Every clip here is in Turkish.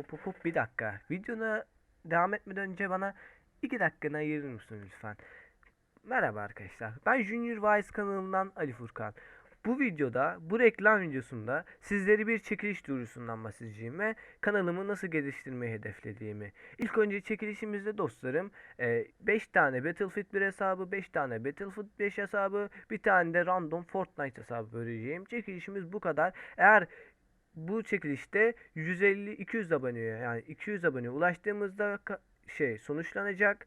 Hop hop hop bir dakika. Videona devam etmeden önce bana iki dakikanı ayırır mısın lütfen? Merhaba arkadaşlar. Ben Junior Wise kanalından Ali Furkan. Bu videoda, bu reklam videosunda sizleri bir çekiliş duyurusundan bahsedeceğim ve kanalımı nasıl geliştirmeyi hedeflediğimi. İlk önce çekilişimizde dostlarım 5 tane Battlefield 1 hesabı, 5 tane Battlefield 5 hesabı, bir tane de random Fortnite hesabı vereceğim. Çekilişimiz bu kadar. Eğer bu çekilişte 150-200 aboneye yani 200 aboneye ulaştığımızda şey sonuçlanacak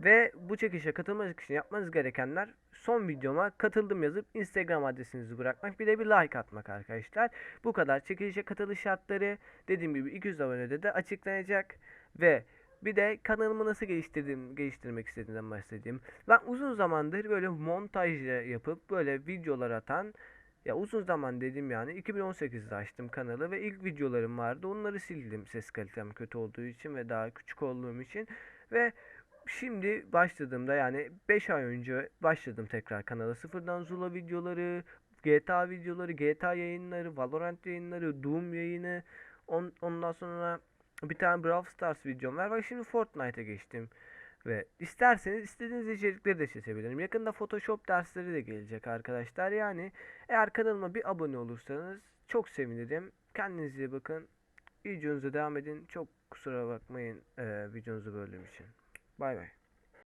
ve bu çekilişe katılmak için yapmanız gerekenler son videoma katıldım yazıp Instagram adresinizi bırakmak bir de bir like atmak arkadaşlar. Bu kadar çekilişe katılış şartları dediğim gibi 200 abonede de açıklanacak ve bir de kanalımı nasıl geliştirdiğim, geliştirmek istediğimden bahsedeyim. Ben uzun zamandır böyle montaj yapıp böyle videolar atan ya uzun zaman dedim yani 2018'de açtım kanalı ve ilk videolarım vardı. Onları sildim ses kalitem kötü olduğu için ve daha küçük olduğum için ve şimdi başladığımda yani 5 ay önce başladım tekrar kanala. Sıfırdan Zula videoları, GTA videoları, GTA yayınları, Valorant yayınları, Doom yayını, on, ondan sonra bir tane Brawl Stars videom var. Bak şimdi Fortnite'a geçtim. Ve isterseniz istediğiniz içerikleri de seçebilirim. Yakında Photoshop dersleri de gelecek arkadaşlar. Yani eğer kanalıma bir abone olursanız çok sevinirim. Kendinize iyi bakın. Videonuza devam edin. Çok kusura bakmayın eee videonuzu böldüğüm için. Bay bay.